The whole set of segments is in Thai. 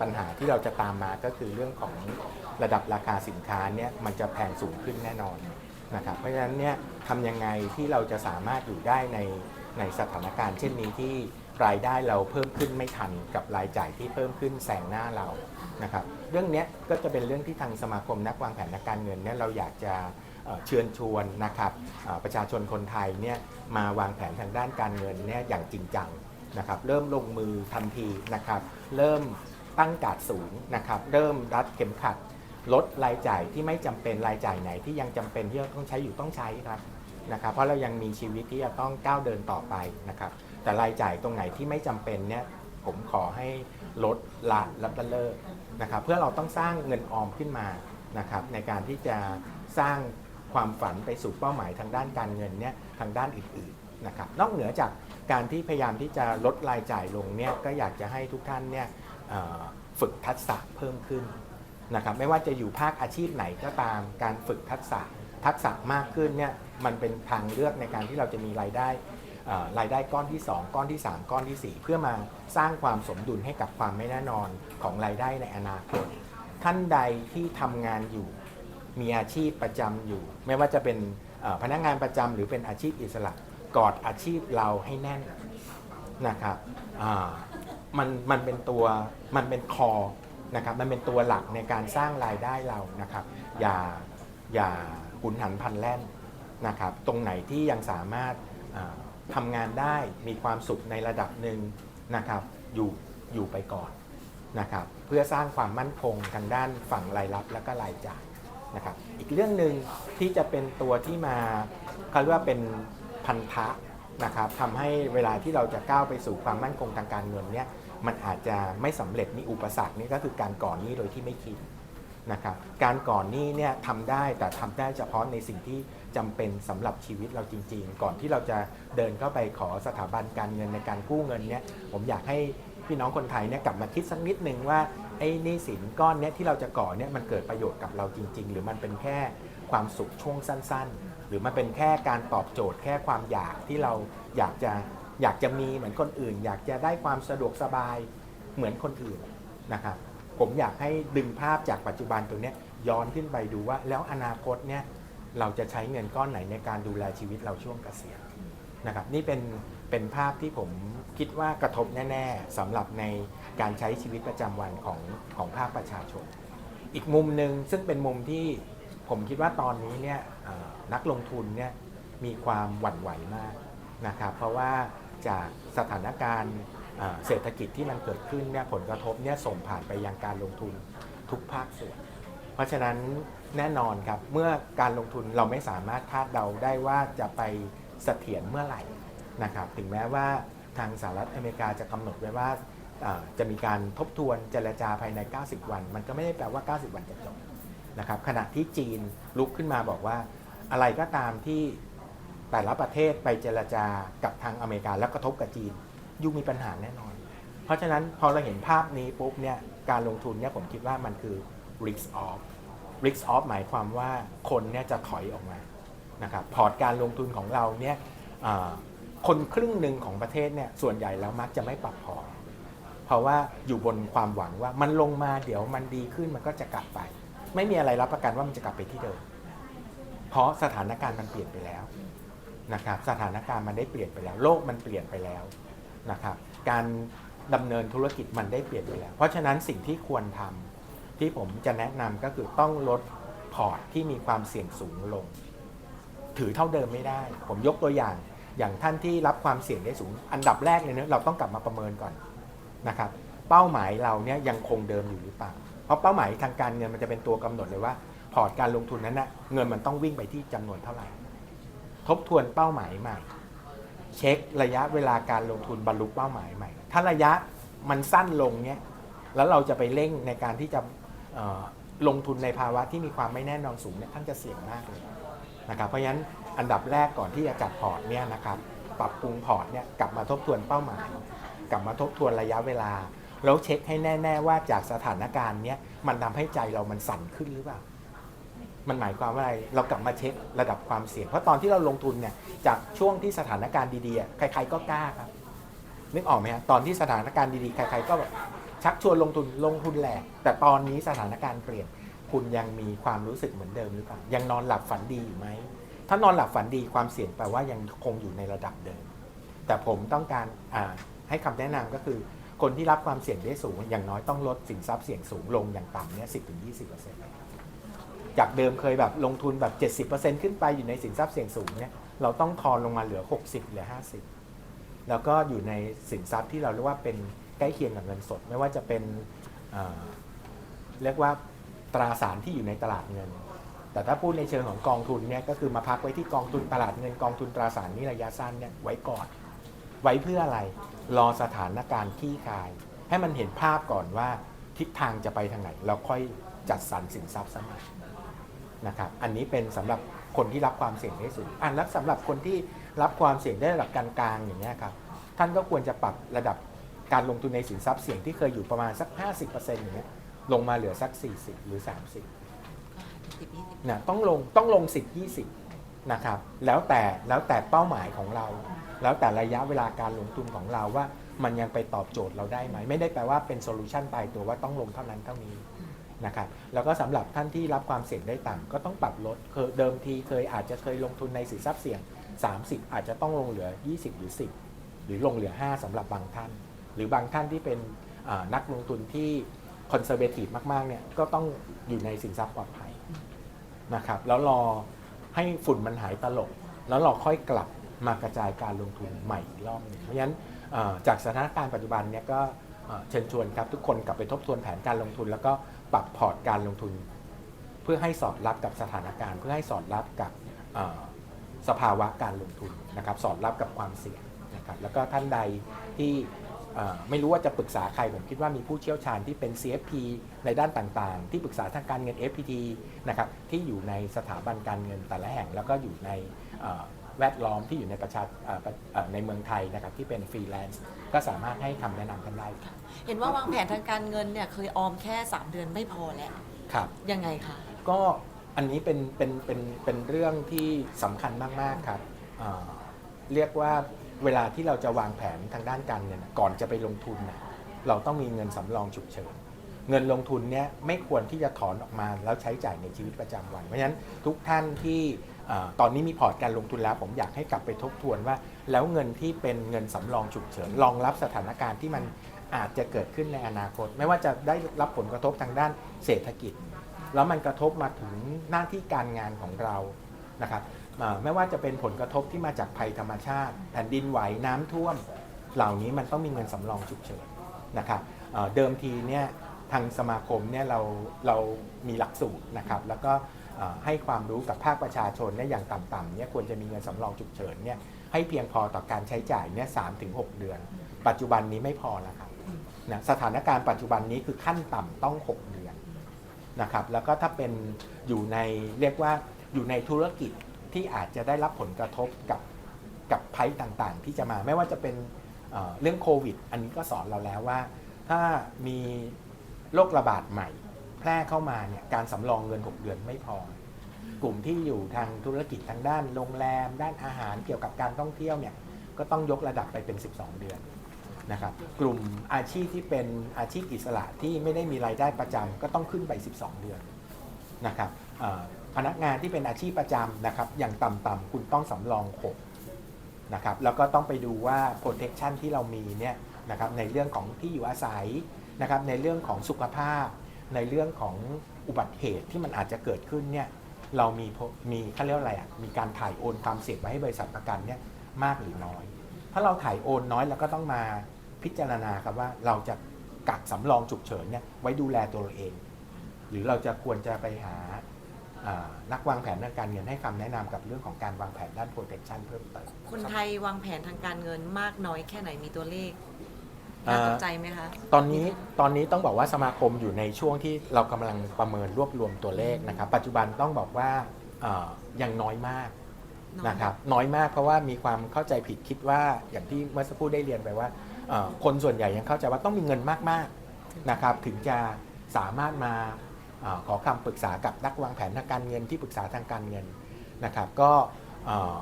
ปัญหาที่เราจะตามมาก็คือเรื่องของระดับราคาสินค้าเนี่ยมันจะแพงสูงขึ้นแน่นอนนะครับเพราะฉะนั้นเนี่ยทำยังไงที่เราจะสามารถอยู่ได้ในในสถานการณ์ เช่นนี้ที่รายได้เราเพิ่มขึ้นไม่ทันกับรายจ่ายที่เพิ่มขึ้นแซงหน้าเรานะครับเรื่องนี้ก็จะเป็นเรื่องที่ทางสมาคมนักวางแผนนักการเงินเนี่ยเราอยากจะเชิญชวนนะครับประชาชนคนไทยเนี่ยมาวางแผนทางด้านการเงินเนี่ยอย่างจริงจังนะครับเริ่มลงมือทันทีนะครับ เริ่ม ตั้งการดสูงนะครับเริ่มรัดเข็มขัด ลดรายจ่ายที่ไม่จำเป็นรายจ่ายไหนที่ยังจำเป็นที่เราต้องใช้อยู่ต้องใช้ครับนะครับ เพราะเรายังมีชีวิตที่จะต้องก้าวเดินต่อไปนะครับ แต่รายจ่ายตรงไหนที่ไม่จำเป็นเนี่ยผมขอให้ลดละและก็เลิกนะครับ เพื่อเราต้องสร้างเงินออมขึ้นมานะครับ ในการที่จะสร้างความฝันไปสู่เป้าหมายทางด้านการเงินเนี่ยทางด้านอื่นๆนะครับ นอกเหนือจากการที่พยายามที่จะลดรายจ่ายลงเนี่ยก็อยากจะให้ทุกท่านเนี่ย ฝึกทักษะเพิ่มขึ้นนะครับไม่ว่าจะอยู่ภาคอาชีพไหนก็ตามการฝึกทักษะทักษะมากขึ้นเนี่ยมันเป็นทางเลือกในการที่เราจะมีรายได้รายได้ก้อนที่ 2 ก้อนที่ 3 ก้อนทีสี่4 เพื่อมาสร้างความสมดุลให้กับความไม่แน่นอนของรายได้ในอนาคต ท่านใดที่ทำงานอยู่มีอาชีพประจำอยู่ ไม่ว่าจะเป็นพนักงานประจำหรือเป็นอาชีพอิสระกอดอาชีพเราให้แน่นนะครับ มันมันเป็นตัวมันเป็นคอนะครับมันเป็นตัวหลักในการสร้างรายได้เรานะครับ อย่าอย่าหุนหันพันแล่นนะครับ ตรงไหนที่ยังสามารถอ่าทำงานได้มีความสุขในระดับหนึ่งนะครับ อยู่อยู่ไปก่อนนะครับ เพื่อสร้างความมั่นคงทางด้านฝั่งรายรับและก็รายจ่ายนะครับ อีกเรื่องหนึ่งที่จะเป็นตัวที่มาเขาเรียกว่าเป็นพันธะ นะครับทำให้เวลาที่เราจะก้าวไปสู่ความมั่นคงทางการเงินเนี่ยมันอาจจะไม่สำเร็จมีอุปสรรคนี่ก็คือการก่อนหนี้โดยที่ไม่คิดนะครับการก่อนหนี้เนี่ยทำได้แต่ทำได้เฉพาะในสิ่งที่จำเป็นสำหรับชีวิตเราจริง ๆ ก่อนที่เราจะเดินเข้าไปขอสถาบันการเงินในการกู้เงินเนี่ยผมอยากให้พี่น้องคนไทยเนี่ยกลับมาคิดสักนิดหนึ่งว่าไอ้หนี้สินก้อนเนี้ยที่เราจะก่อเนี่ยมันเกิดประโยชน์กับเราจริง ๆ หรือมันเป็นแค่ความสุขช่วงสั้น ๆ หรือมันเป็นแค่การตอบโจทย์แค่ความอยากที่เราอยากจะอยากจะมีเหมือนคนอื่น อยากจะได้ความสะดวกสบายเหมือนคนอื่นนะครับผมอยากให้ดึงภาพจากปัจจุบันตรงนี้ย้อนขึ้นไปดูว่า แล้วอนาคตเนี่ยเราจะใช้เงินก้อนไหนในการดูแลชีวิตเราช่วงเกษียณนะครับนี่เป็นเป็นภาพที่ผมคิดว่ากระทบแน่ๆสำหรับในการใช้ชีวิตประจำวันของของภาคประชาชน อีกมุมหนึ่งซึ่งเป็นมุมที่ผมคิดว่าตอนนี้เนี่ย นักลงทุนเนี่ยมีความหวั่นไหวมากนะครับ เพราะว่าจากสถานการณ์เศรษฐกิจที่มันเกิดขึ้นเนี่ยผลกระทบเนี่ยส่งผ่านไปยังการลงทุนทุกภาคส่วน เพราะฉะนั้นแน่นอนครับเมื่อการลงทุนเราไม่สามารถคาดเดาได้ว่าจะไปเสถียรเมื่อไหร่นะครับถึงแม้ว่าทางสหรัฐอเมริกาจะกำหนดไว้ว่าอ่าจะมีการทบทวนเจรจาภายใน 90 วัน มันก็ไม่ได้แปลว่า 90 วันจะจบนะครับขณะที่จีนลุกขึ้นมาบอกว่า อะไรก็ตามที่แต่ละประเทศไปเจรจากับทางอเมริกาแล้วกระทบกับจีน ยุ่งมีปัญหาแน่นอน เพราะฉะนั้นพอเราเห็นภาพนี้ปุ๊บเนี่ยการลงทุนเนี่ยผมคิดว่ามันคือ risk off risk off หมายความว่าคนเนี่ยจะถอยออกมานะครับพอร์ตการลงทุนของเราเนี่ยคนครึ่งหนึ่งของประเทศเนี่ยส่วนใหญ่แล้วมักจะไม่ปรับพอร์ตเพราะว่าอยู่บนความหวังว่ามันลงมาเดี๋ยวมันดีขึ้นมันก็จะกลับไป ไม่มีอะไรรับประกันว่ามันจะกลับไปที่เดิม เพราะสถานการณ์มันเปลี่ยนไปแล้วนะครับสถานการณ์มันได้เปลี่ยนไปแล้ว โลกมันเปลี่ยนไปแล้วนะครับการดำเนินธุรกิจมันได้เปลี่ยนไปแล้ว เพราะฉะนั้นสิ่งที่ควรทำที่ผมจะแนะนำก็คือต้องลดพอร์ตที่มีความเสี่ยงสูงลง ถือเท่าเดิมไม่ได้ ผมยกตัวอย่าง อย่างท่านที่รับความเสี่ยงได้สูง อันดับแรกเลยเนะเราต้องกลับมาประเมินก่อนนะครับเป้าหมายเราเนี่ยยังคงเดิมอยู่หรือเปล่า เพราะเป้าหมายทางการเงินมันจะเป็นตัวกำหนดเลยว่า อร์ตการลงทุนนั้นนะเงินมันต้องวิ่งไปที่จำนวนเท่าไหร่ ทบทวนเป้าหมายใหม่ เช็คระยะเวลาการลงทุนบรรลุเป้าหมายใหม่ ถ้าระยะมันสั้นลงเนี่ยแล้วเราจะไปเร่งในการที่จะลงทุนในภาวะที่มีความไม่แน่นอนสูงเนี่ยท่านจะเสี่ยงมากเลยนะครับเพราะฉะนั้นอันดับแรกก่อนที่จะจัดพอร์ตเนี่ยนะครับปรับปรุงพอร์ตเนี่ยกลับมาทบทวนเป้าหมาย กลับมาทบทวนระยะเวลา แล้วเช็คให้แน่ ๆ ว่าจากสถานการณ์เนี้ยมันทำให้ใจเรามันสั่นขึ้นหรือเปล่า มันหมายความว่าอะไร เรากลับมาเช็คระดับความเสี่ยง เพราะตอนที่เราลงทุนเนี่ย จากช่วงที่สถานการณ์ดีๆ ใครๆก็กล้าครับ นึกออกไหมฮะ ตอนที่สถานการณ์ดีๆ ใครๆก็แบบชักชวนลงทุน ลงทุนแหลก แต่ตอนนี้สถานการณ์เปลี่ยน คุณยังมีความรู้สึกเหมือนเดิมหรือเปล่า ยังนอนหลับฝันดีอยู่ไหม ถ้านอนหลับฝันดีความเสี่ยงแปลว่ายังคงอยู่ในระดับเดิม แต่ผมต้องการให้คำแนะนำก็คือคนที่รับความเสี่ยงได้สูง อย่างน้อยต้องลดสินทรัพย์เสี่ยงสูงลงอย่างต่ำเนี่ยสิบถึงยี่สิบเปอร์เซ็นต์ จากเดิมเคยแบบลงทุนแบบ 70%ขึ้นไปอยู่ในสินทรัพย์เสี่ยงสูงเนี่ยเราต้องทอนลงมาเหลือ 60 เหลือ 50 แล้วก็อยู่ในสินทรัพย์ที่เราเรียกว่าเป็นใกล้เคียงกับเงินสด ไม่ว่าจะเป็นเเรียกว่าตราสารที่อยู่ในตลาดเงิน แต่ถ้าพูดในเชิงของกองทุนเนี่ยก็คือมาพักไว้ที่กองทุนตลาดเงินกองทุนตราสารนี้ระยะสั้นเนี่ยไว้ก่อน ไว้เพื่ออะไรรอสถานการณ์ขี้คาย ให้มันเห็นภาพก่อนว่าทิศทางจะไปทางไหน เราค่อยจัดสรรสินทรัพย์สมัย นะครับอันนี้เป็นสำหรับคนที่รับความเสี่ยงได้สูงอันแล้วสำหรับคนที่รับความเสี่ยงได้ระดับกลางๆอย่างนี้ยครับท่านก็ควรจะปรับระดับการลงทุนในสินทรัพย์เสี่ยงที่เคยอยู่ประมาณสัก 50%อย่างเงี้ยลงมาเหลือสัก 40 หรือ 30สิบยี่สิบนะต้องลงต้องลง 10 20นะครับแล้วแต่แล้วแต่เป้าหมายของเรา แล้วแต่ระยะเวลาการลงทุนของเราว่ามันยังไปตอบโจทย์เราได้ไหม ไม่ได้แปลว่าเป็นโซลูชันตายตัวว่าต้องลงเท่านั้นเท่านี้ นะครับแล้วก็สำหรับท่านที่รับความเสี่ยงได้ต่ำก็ต้องปรับลดเคยเดิมทีเคยอาจจะเคยลงทุนในสินทรัพย์เสี่ยง 30 อาจจะต้องลงเหลือ 20 หรือ 10 หรือลงเหลือ 5สำหรับบางท่าน หรือบางท่านที่เป็นนักลงทุนที่คอนเซอร์เวทีฟมากๆเนี่ยก็ต้องอยู่ในสินทรัพย์ปลอดภัยนะครับแล้วรอให้ฝุ่นมันหายตลบแล้วเราค่อยกลับมากระจายการลงทุนใหม่อีกรอบนึงเพราะฉะนั้นจากสถานการณ์ปัจจุบันเนี่ยก็เชิญชวนครับทุกคนกลับไปทบทวนแผนการลงทุนแล้วก็ ปรับพอร์ตการลงทุน เพื่อให้สอดรับกับสถานการณ์ เพื่อให้สอดรับกับสภาวะการลงทุนนะครับ สอดรับกับความเสี่ยงนะครับแล้วก็ท่านใดที่ไม่รู้ว่าจะปรึกษาใคร ผมคิดว่ามีผู้เชี่ยวชาญที่เป็น CFP ในด้านต่างๆ ที่ปรึกษาทางการเงิน FPT นะครับที่อยู่ในสถาบันการเงินแต่ละแห่ง แล้วก็อยู่ใน แวดล้อมที่อยู่ในประชาเอ่อประเอ่อในเมืองไทยนะครับที่เป็นฟรีแลนซ์ก็สามารถให้คำแนะนำกันได้ครับเห็นว่าวางแผนทางการเงินเนี่ยเคยออมแค่ 3 เดือนไม่พอแล้วครับยังไงคะก็อันนี้เป็นเป็นเป็นเป็นเรื่องที่สำคัญมาก ๆ ครับเอ่อเรียกว่าเวลาที่เราจะวางแผนทางด้านการเงินน่ะก่อนจะไปลงทุนนะเราต้องมีเงินสำรองฉุกเฉินเงินลงทุนเนี่ยไม่ควรที่จะถอนออกมาแล้วใช้จ่ายในชีวิตประจำวัน เพราะฉะนั้นทุกท่านที่เอ่อ ตอนนี้มีพอร์ตการลงทุนแล้ว ผมอยากให้กลับไปทบทวนว่า แล้วเงินที่เป็นเงินสำรองฉุกเฉินรองรับสถานการณ์ที่มันอาจจะเกิดขึ้นในอนาคต ไม่ว่าจะได้รับผลกระทบทางด้านเศรษฐกิจ แล้วมันกระทบมาถึงหน้าที่การงานของเรานะครับไม่ว่าจะเป็นผลกระทบที่มาจากภัยธรรมชาติ แผ่นดินไหวน้ำท่วม เหล่านี้มันต้องมีเงินสำรองฉุกเฉินนะครับเดิมทีเนี่ยทางสมาคมเนี่ยเราเรามีหลักสูตรนะครับแล้วก็ ให้ความรู้กับภาคประชาชนเนี่ยอย่างต่ำๆเนี่ยควรจะมีเงินสำรองฉุกเฉินเนี่ยให้เพียงพอต่อการใช้จ่ายเนี่ยสามถึงหกเดือน ปัจจุบันนี้ไม่พอแล้วครับนะสถานการณ์ปัจจุบันนี้คือขั้นต่ำต้อง 6 เดือนนะครับแล้วก็ถ้าเป็นอยู่ในเรียกว่าอยู่ในธุรกิจที่อาจจะได้รับผลกระทบกับกับภัยต่างๆ ที่จะมาไม่ว่าจะเป็นเเรื่องโควิด อันนี้ก็สอนเราแล้วว่า ถ้ามีโรคระบาดใหม่ แพร่เข้ามาเนี่ยการสำรองเงิน 6 เดือนไม่พอ กลุ่มที่อยู่ทางธุรกิจทางด้านโรงแรม ด้านอาหารเกี่ยวกับการท่องเที่ยวเนี่ยก็ต้องยกระดับไปเป็น 12 เดือนนะครับกลุ่มอาชีพที่เป็นอาชีพอิสระที่ไม่ได้มีรายได้ประจำก็ต้องขึ้นไป 12 เดือนนะครับพนักงานที่เป็นอาชีพประจำนะครับอย่างต่ำๆคุณต้องสำรอง 6 นะครับแล้วก็ต้องไปดูว่า protection ที่เรามีเนี่ยนะครับในเรื่องของที่อยู่อาศัยนะครับในเรื่องของสุขภาพ ในเรื่องของอุบัติเหตุที่มันอาจจะเกิดขึ้นเนี่ยเรามีมีเขาเรียกว่าอะไรอะมีการถ่ายโอนความเสี่ยงไว้ให้บริษัทประกันเนี่ยมากหรือน้อย ถ้าเราถ่ายโอนน้อยเราก็ต้องมาพิจารณาครับว่าเราจะกักสำรองฉุกเฉินเนี่ยไว้ดูแลตัวเราเอง หรือเราจะควรจะไปหานักวางแผนทางการเงินให้คำแนะนำกับเรื่องของการวางแผนด้าน protection เพิ่มเติม คนไทยวางแผนทางการเงินมากน้อยแค่ไหนมีตัวเลข น่าตกใจไหมคะ ตอนนี้ตอนนี้ต้องบอกว่าสมาคมอยู่ในช่วงที่เรากำลังประเมินรวบรวมตัวเลขนะครับ ปัจจุบันต้องบอกว่าเอ่อยังน้อยมากน้อย นะครับ น้อยมากเพราะว่ามีความเข้าใจผิดคิดว่าอย่างที่เมื่อสักครู่ได้เรียนไปว่าเอ่อคนส่วนใหญ่ยังเข้าใจว่าต้องมีเงินมากๆนะครับ ถึงจะสามารถมาเออขอคำปรึกษากับนักวางแผนทางการเงินที่ปรึกษาทางการเงินนะครับ ก็เอ่อ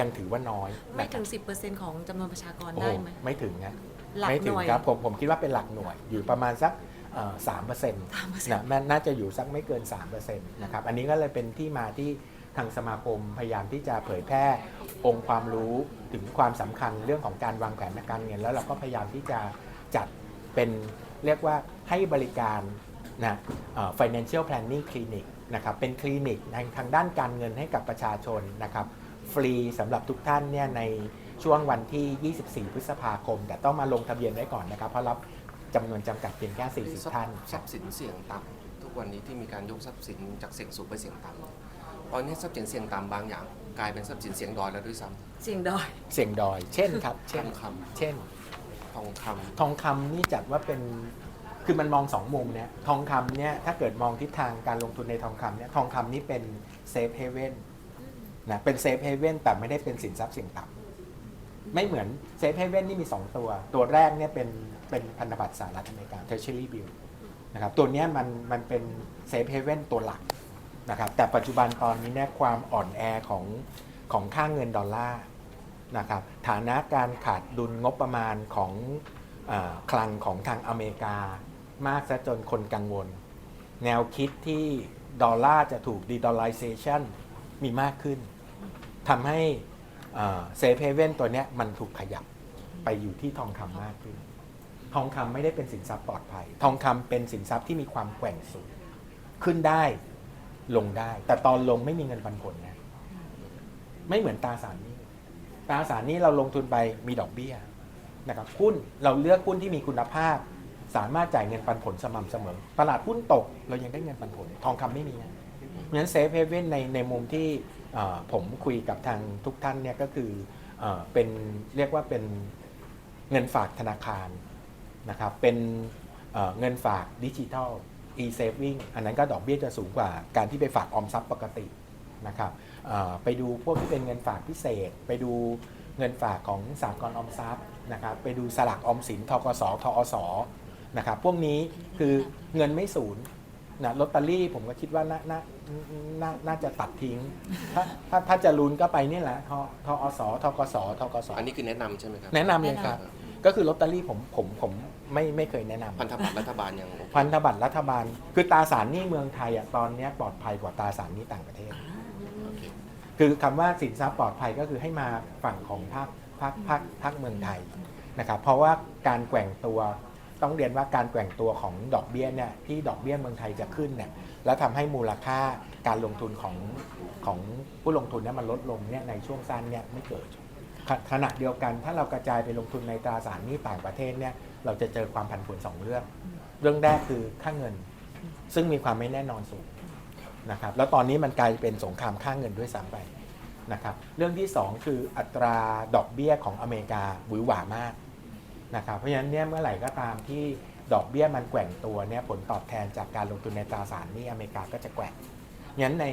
ยังถือว่าน้อยไม่นะคถึรับง10%ของจำนวนประชากรโอ้โหได้ไหมไม่ถึงนะ หลักไม่หถึงน่วย ครับผมผมคิดว่าเป็นหลักหน่วยอยู่ประมาณสักสามเปอร์เซ็นต์นะมันน่าจะอยู่สักไม่เกิน 3%นะครับอันนี้ก็เลยเป็นที่มาที่ทางสมาคมพยายามที่จะเผยแพร่องค์ความรู้ถึงความสำคัญเรื่องของการวางแผนทางการเงิน แล้วเราก็พยายามที่จะจัดเป็นเรียกว่าให้บริการนะเอ่อ financial planning clinic นะครับเป็นคลินิกทางทางด้านการเงินให้กับประชาชนนะครับฟรีสำหรับทุกท่านเนี่ยใน ช่วงวันที่ 24 พฤษภาคม แต่ต้องมาลงทะเบียนไว้ก่อนนะครับ เพราะรับจำนวนจำกัดเพียงแค่ 40 ท่านทรัพย์สินเสี่ยงต่ำทุกวันนี้ที่มีการยกทรัพย์สินจากเสี่ยงสูงไปเสี่ยงต่ำตอนนี้ทรัพย์สินเสี่ยงต่ำบางอย่าง กลายเป็นทรัพย์สินเสี่ยงดอยแล้วด้วยซ้เสียงดอย เสียงดอย เช่นครับำเช่นทองคเช่นำทองคทองคำนี่จัดว่าเป็นคือมันมองสองมุมเนี่ยทองคำเนี่ยถ้าเกิดมองทิศทางการลงทุนในทองคำเนี่ยทองคำนี่เป็นเซฟเฮเว่นนะเป็นเซฟเฮเว่นแต่ไม่ได้เป็นสินทรัพย์เสี่ยงต่ำ ไม่เหมือนเซฟเฮเว่นนี่มี 2 ตัว ตัวแรกเนี่ยเป็นเป็นพันธบัตรสหรัฐอเมริกา Treasury Bill นะครับตัวนี้มันมันเป็นเซฟเฮเว่นตัวหลักนะครับแต่ปัจจุบันตอนนี้เนี่ยความอ่อนแอของของค่าเงินดอลลาร์นะครับฐานะการขาดดุลงบประมาณของอคลังของทางอเมริกา มากซะจนคนกังวล แนวคิดที่ดอลลาร์จะถูกดีดอลลาร์เซชันมีมากขึ้นทำให้ เซฟเฮเว่นตัวเนี้ยมันถูกขยับไปอยู่ที่ทองคำมากขึ้น ทองคำไม่ได้เป็นสินทรัพย์ปลอดภัย ทองคำเป็นสินทรัพย์ที่มีความแกว่งสูง ขึ้นได้ลงได้ แต่ตอนลงไม่มีเงินปันผลนะ ไม่เหมือนตราสารนี้ ตราสารนี้เราลงทุนไปมีดอกเบี้ยนะครับหุ้นเราเลือกหุ้นที่มีคุณภาพ สามารถจ่ายเงินปันผลสม่ำเสมอ ตลาดหุ้นตกเรายังได้เงินปันผล ทองคำไม่มีนะเพราะฉะนั้นเซฟเฮเว่นในในมุมที่ ผมคุยกับทางทุกท่านเนี่ยก็คือเอเป็นเรียกว่าเป็นเงินฝากธนาคารนะครับเป็นเงินฝากดิจิทัล e-saving อันนั้นก็ดอกเบี้ยจะสูงกว่าการที่ไปฝากออมทรัพย์ปกตินะครับไปดูพวกที่เป็นเงินฝากพิเศษ ไปดูเงินฝากของสากลออมทรัพย์นะครับไปดูสลักออมสินทกสทอสนะครับพวกนี้คือเงินไม่ศูนย์ นะลอตเตอรี่ผมก็คิดว่าน่าน่าน่าน่าจะตัดทิ้ง ถ้าถ้าถ้าจะลุ้นก็ไปนี่แหละททอสทกสทกสำอันนี้คือแนะนำใช่ไหมครับแนะนำเลยครับ ก็คือลอตเตอรี่ผมผมผมไม่ไม่เคยแนะนำ พันธบัตรรัฐบาลยังโอเคพันธบัตรรัฐบาล คือตราสารหนี้เมืองไทยอะตอนเนี้ยปลอดภัยกว่าตราสารหนี้ต่างประเทศ โอเคคือคำว่าสินทรัพย์ปลอดภัยก็คือให้มาฝั่งของภาคภาคภาคภาคเมืองไทยนะครับเพราะว่าการแกว่งตัว ต้องเรียนว่าการแกว่งตัวของดอกเบี้ยเนี่ยที่ดอกเบี้ยเมืองไทยจะขึ้นเนี่ยแล้วทำให้มูลค่าการลงทุนของของผู้ลงทุนเนี่ยมันลดลงเนี่ยในช่วงสั้นเนี่ยไม่เกิดขขณะเดียวกันถ้าเรากระจายไปลงทุนในตราสารหนี้ต่างประเทศเนี่ยเราจะเจอความผันผวนสองเรื่อง เรื่องแรกคือค่าเงิน ซึ่งมีความไม่แน่นอนสูงนะครับแล้วตอนนี้มันกลายเป็นสงครามค่าเงินด้วยซ้ำไปนะครับเรื่องที่ 2 คืออัตราดอกเบี้ยของอเมริกาหวือหวามาก นะครับเพราะฉะนั้นเนี่ยเมื่อไหร่ก็ตามที่ดอกเบี้ยมันแกว่งตัวเนี่ยผลตอบแทนจากการลงทุนในตราสารนี้อเมริกาก็จะแกว่งงั้นใน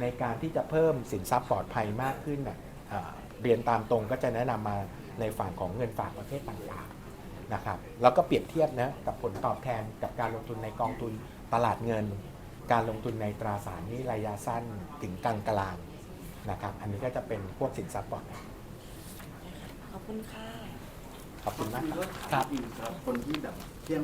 ในการที่จะเพิ่มสินทรัพย์ปลอดภัยมากขึ้นน่ะเอ่อเรียนตามตรงก็จะแนะนำมาในฝั่งของเงินฝากประเภทต่างๆนะครับแล้วก็เปรียบเทียบนะกับผลตอบแทนกับการลงทุนในกองทุนตลาดเงิน การลงทุนในตราสารนี้ระยะสั้นถึงกลางกลางนะครับอันนี้ก็จะเป็นพวกสินทรัพย์ปลอดภัยขอบคุณค่ะ ขอบคุณมากครับ ครับ คนที่แบบเที่ยง